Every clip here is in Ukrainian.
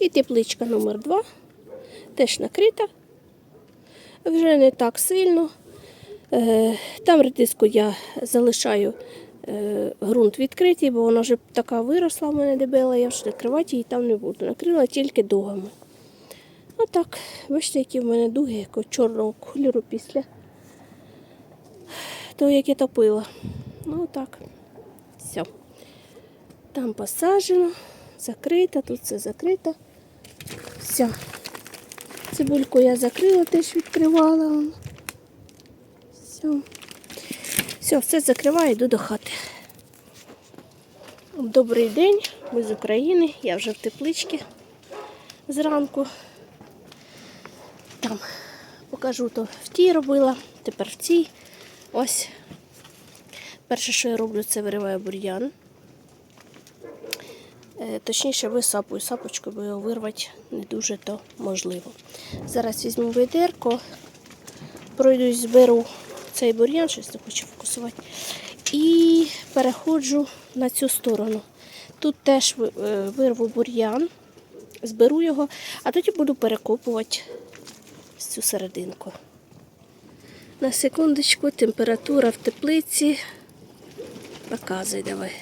І тепличка номер 2 теж накрита. Вже не так сильно. Е, Там редиску я залишаю е, ґрунт відкритий, бо вона вже така виросла в мене дебела, я вже накривати її там не буду. Накрила тільки дугами. Отак. Бачите, які в мене дуги, якого чорного кольору після того, як я топила. Ну так. Все. Там посаджено, закрито, тут все закрито. Все. Цибульку я закрила, теж відкривала. Все. Все, все закриваю, йду до хати. Добрий день, ми з України. Я вже в тепличці зранку. Там покажу, то в тій робила, тепер в цій. Ось. Перше, що я роблю, це вириваю бур'ян. Е, Точніше, висапую сапочку, бо його вирвати не дуже то можливо. Зараз візьму ведерко, пройдусь, зберу цей бур'ян, щось не хочу фокусувати. І переходжу на цю сторону. Тут теж е, вирву бур'ян, зберу його, а тоді буду перекопувати цю серединку. На секундочку, температура в теплиці. Показуй давай.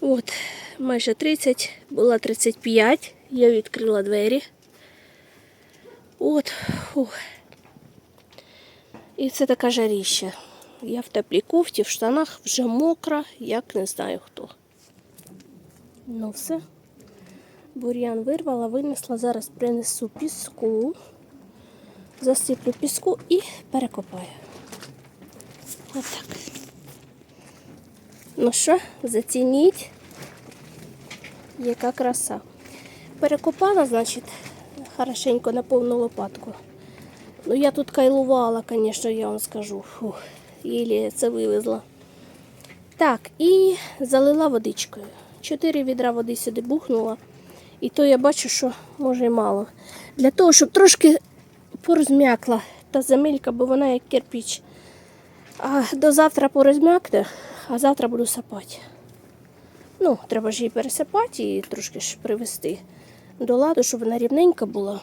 От, майже 30, була 35, я відкрила двері. От, фух. І це така жаріща. Я в теплій кофті, в штанах вже мокра, як не знаю хто. Ну все. Бур'ян вирвала, винесла, зараз принесу піску, засиплю піску і перекопаю. Отак. Ну що, зацініть, яка краса. Перекопала, значить, хорошенько на повну лопатку. Ну, я тут кайлувала, звісно, я вам скажу. Фух, єлі це вивезла. Так, і залила водичкою. Чотири відра води сюди бухнула. І то я бачу, що може і мало. Для того, щоб трошки порозм'якла та земелька, бо вона як кирпіч. А до завтра порозм'якне, а завтра буду сапати. Ну, треба ж її пересипати і трошки ж привести до ладу, щоб вона рівненька була.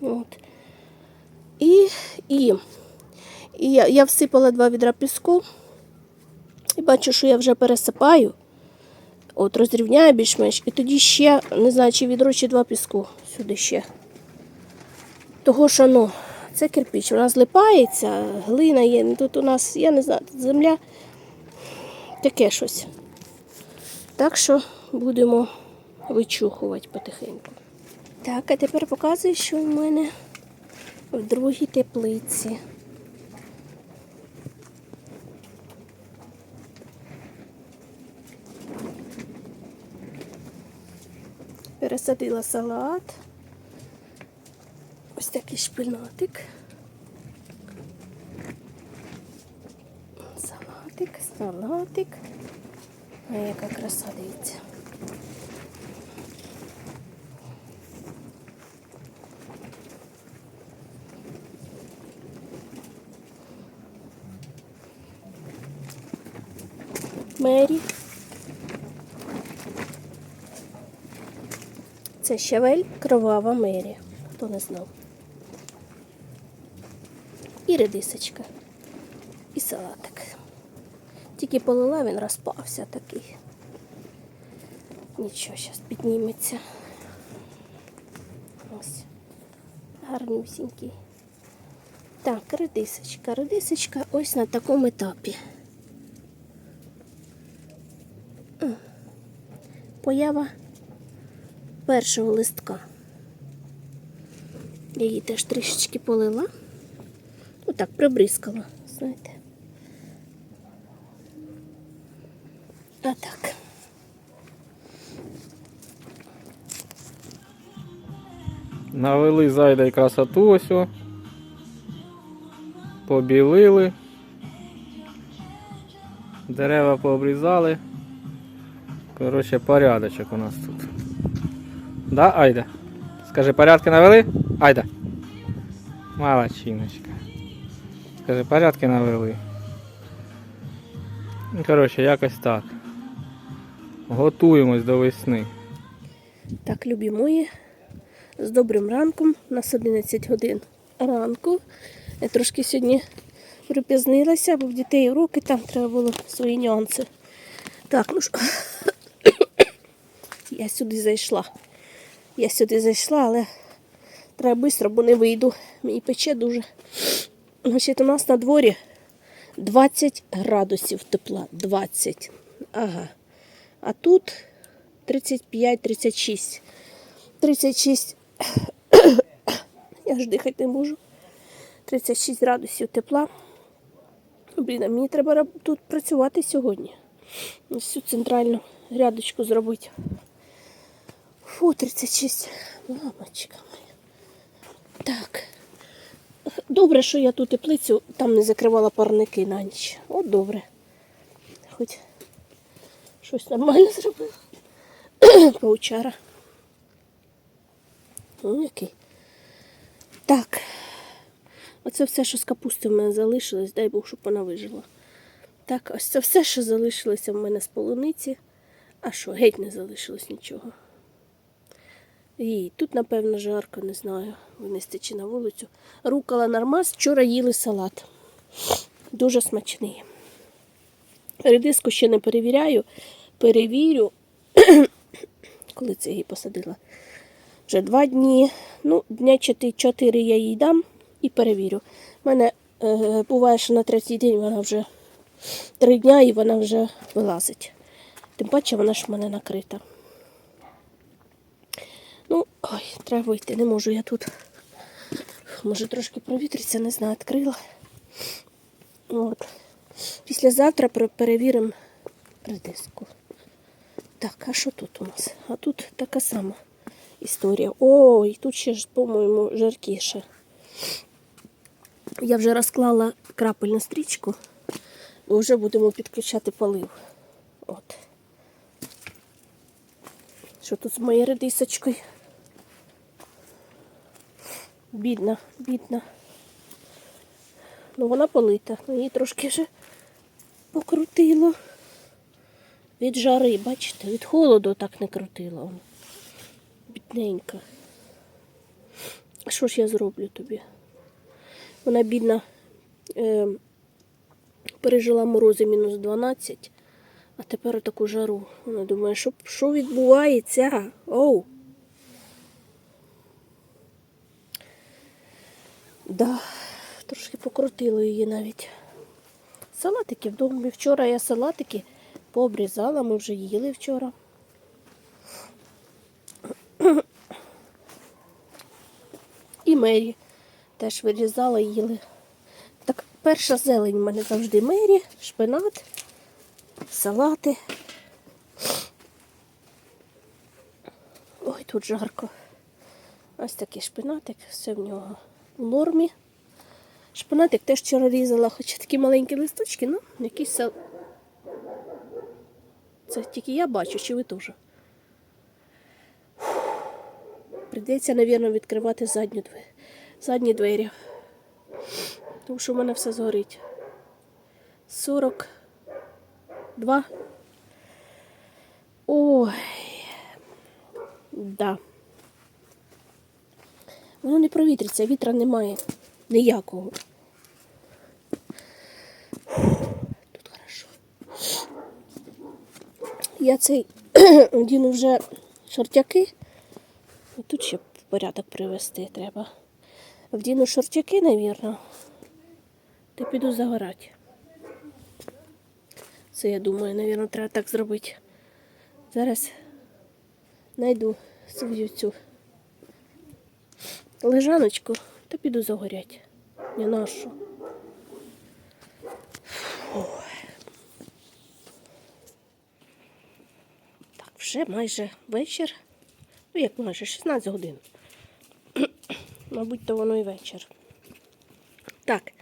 От. І, і, і я, я всипала два відра піску. І бачу, що я вже пересипаю. От, розрівняю більш-менш. І тоді ще, не знаю, чи відро, чи два піску сюди ще. Того, що ну, це кирпіч, вона злипається, глина є. Тут у нас, я не знаю, земля таке щось. Так що будемо вичухувати потихеньку. Так, а тепер показую, що в мене в другій теплиці. Пересадила салат. Ось такий шпинатик. Салатик. А яка краса дивіться. Мері. Це щавель кровава Мері, хто не знав. І редисочка, і салатик. Тільки полила, він розпався такий. Нічого, зараз підніметься. Ось. Гарнюсінький. Так, редисочка. Редисочка ось на такому етапі. Поява першого листка. Я її теж трішечки полила. Ну так, прибризкала, знаєте. А так. Навели зайда і красоту ось. о. Побілили. Дерева пообрізали. Коротше, порядочок у нас тут. Да, Айда? Скажи, порядки навели? Айда. Молодчиночка. Скажи, порядки навели. Ну, Коротше, якось так. Готуємось до весни. Так, любі мої, з добрим ранком. У нас 11 годин ранку. Я трошки сьогодні припізнилася, бо в дітей уроки, там треба було свої нюанси. Так, ну що, я сюди зайшла. Я сюди зайшла, але треба швидко, бо не вийду. Мені пече дуже. Значить, у нас на дворі 20 градусів тепла. 20. Ага. А тут 35-36. 36. Я ж дихати не можу. 36 градусів тепла. Блін, а мені треба тут працювати сьогодні. Всю центральну рядочку зробити. Фу, 36. Мамочка моя. Так. Добре, що я ту теплицю там не закривала парники на ніч. От добре. Хоч щось нормально зробила. Паучара. Ну, який. Так. Оце все, що з капусти в мене залишилось, дай Бог, щоб вона вижила. Так, ось це все, що залишилося в мене з полуниці. А що, геть не залишилось нічого. І тут, напевно, жарко, не знаю, винести чи на вулицю. Рукала нормас, вчора їли салат. Дуже смачний. Редиску ще не перевіряю. Перевірю, коли це її посадила. Вже два дні. Ну, дня 4 я їй дам і перевірю. У мене е, буває, що на третій день вона вже три дня і вона вже вилазить. Тим паче вона ж в мене накрита. Ну, ой, треба вийти, не можу я тут. Може трошки провітриться, не знаю, відкрила. От. Післязавтра перевіримо редиску. Так, а що тут у нас? А тут така сама історія. Ой, тут ще ж, по-моєму, жаркіше. Я вже розклала крапельну стрічку, і вже будемо підключати полив. От. Що тут з моєю редисочкою? Бідна, бідна. Ну вона полита. Ну, Її трошки вже покрутило. Від жари, бачите, від холоду так не крутило. Бідненька. Що ж я зроблю тобі? Вона бідна е, пережила морози мінус 12, а тепер таку жару. Вона думає, що, що відбувається? Оу. Да, трошки покрутило її навіть. Салатики вдома. Вчора я салатики пообрізала, ми вже їли вчора. І Мері теж вирізала, їли. Так, перша зелень в мене завжди Мері, шпинат, салати. Ой, тут жарко. Ось такий шпинатик, все в нього в нормі. Шпинатик теж вчора різала, хоча такі маленькі листочки, ну, якісь сал... Це тільки я бачу, чи ви теж. Прийдеться, мабуть, відкривати задню двері. задні двері. Тому що в мене все згорить. 42. Ой. Да. Воно не провітриться, вітра немає. Ніякого. Тут хорошо. Я цей вдіну вже шортяки. Тут ще порядок привести треба. Вдіну шортяки, навірно. Та піду загорати. Це, я думаю, навірно, треба так зробити. Зараз знайду свою цю лежаночку та піду загорять. Не нашу. Так, вже майже вечір. Ну, як майже 16 годин. Мабуть, то воно і вечір. Так,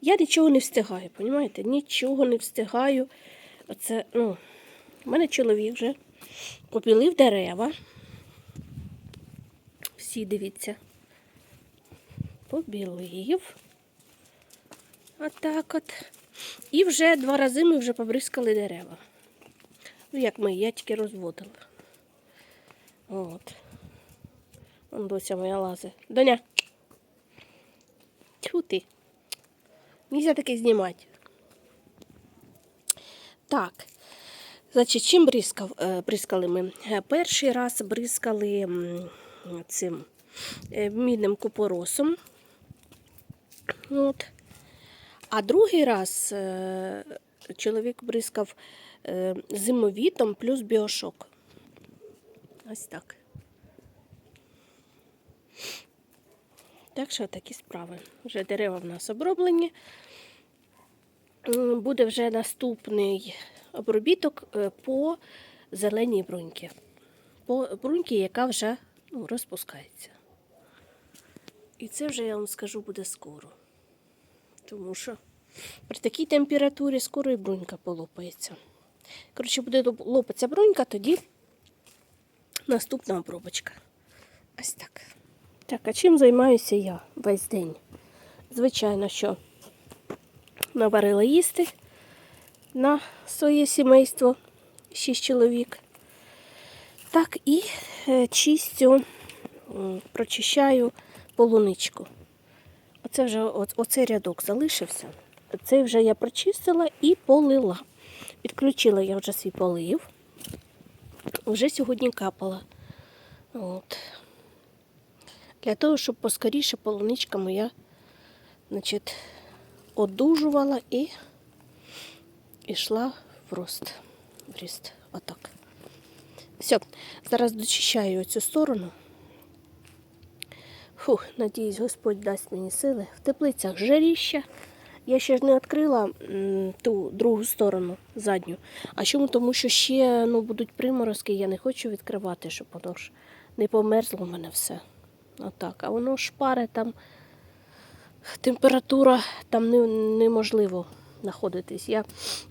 я нічого не встигаю, розумієте? Нічого не встигаю. Оце, ну, у мене чоловік вже попілив дерева. Всі дивіться. Побілив. Отак от. І вже два рази ми вже побризкали дерева. Ну, як ми, я тільки розводила. От. Вон дося моя лазить. Доня. Тьфу ти. Нельзя таке знімати. Так. Значить, чим бризкав, е, бризкали ми? Е, Перший раз бризкали цим е, мідним купоросом. От. А другий раз чоловік бризкав зимовітом плюс біошок. Ось так. Так що такі справи. Вже дерева в нас оброблені. Буде вже наступний обробіток е, по зеленій бруньки. По бруньки, яка вже ну, розпускається. І це вже, я вам скажу, буде скоро. Тому що при такій температурі скоро і брунька полопається. Коротше, буде лопатися брунька, тоді наступна обробочка. Ось так. Так, а чим займаюся я весь день? Звичайно, що наварила їсти на своє сімейство, шість чоловік. Так, і е, чистю, прочищаю полуничку. Оце вже оцей рядок залишився. Цей вже я прочистила і полила. Підключила я вже свій полив. Вже сьогодні капала. От. Для того, щоб поскоріше полуничка моя значить, одужувала і йшла в рост. В ріст. Отак. Все, зараз дочищаю цю сторону. Фух, надіюсь, Господь дасть мені сили. В теплицях жаріща. Я ще ж не відкрила ту другу сторону, задню. А чому? Тому що ще ну, будуть приморозки, я не хочу відкривати, щоб воно ж не померзло в мене все. Отак. А воно ж пари там, температура там не, неможливо знаходитись. Я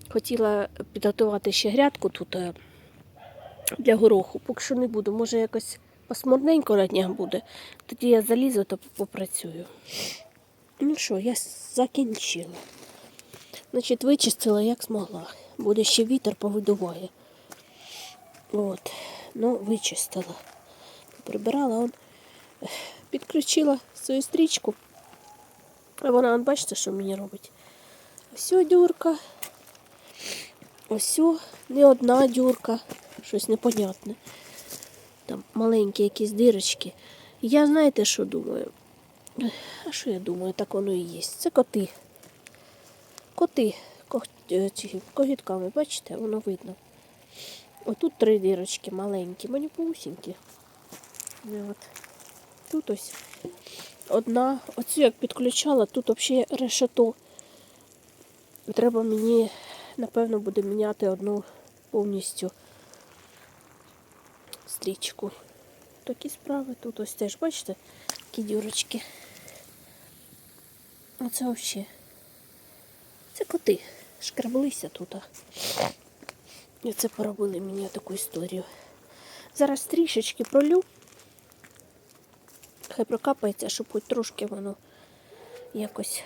хотіла підготувати ще грядку тут е, для гороху, поки що не буду. Може якось пасмурненько на днях буде. Тоді я залізу та попрацюю. Ну що, я закінчила. Значить, вичистила як змогла. Буде ще вітер повидуває. От. Ну, вичистила. Прибирала, он підключила свою стрічку. А вона, он, бачите, що мені робить? Ось дюрка. Ось не одна дюрка. Щось непонятне. Там маленькі якісь дирочки. Я знаєте, що думаю? А що я думаю, так воно і є. Це коти. Коти е, когітками, бачите, воно видно. Отут три дірочки маленькі, маніпусінькі. І От. Тут ось одна. Оцю як підключала, тут взагалі решето. Треба мені, напевно, буде міняти одну повністю стрічку. Такі справи тут ось теж, бачите, такі дюрочки. Оце взагалі. Це коти. Шкраблися тут. І це поробили мені таку історію. Зараз трішечки пролю. Хай прокапається, щоб хоч трошки воно якось.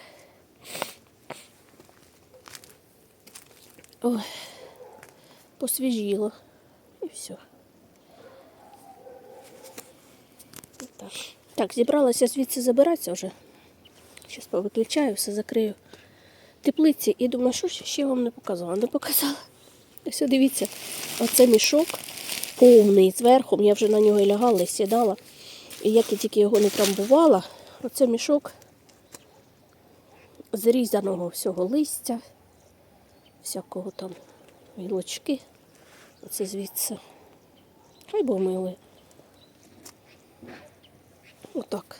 Ой, посвіжіло. І все. Так. так, зібралася звідси забиратися вже. Зараз повиключаю, все закрию. Теплиці і думаю, що ще вам не показала. Не показала. Ось дивіться, оце мішок повний зверху. Я вже на нього і лягала, і сідала. І як я тільки його не трамбувала, оце мішок зрізаного всього листя, всякого там гілочки. Оце звідси. Хай бо мили. Отак.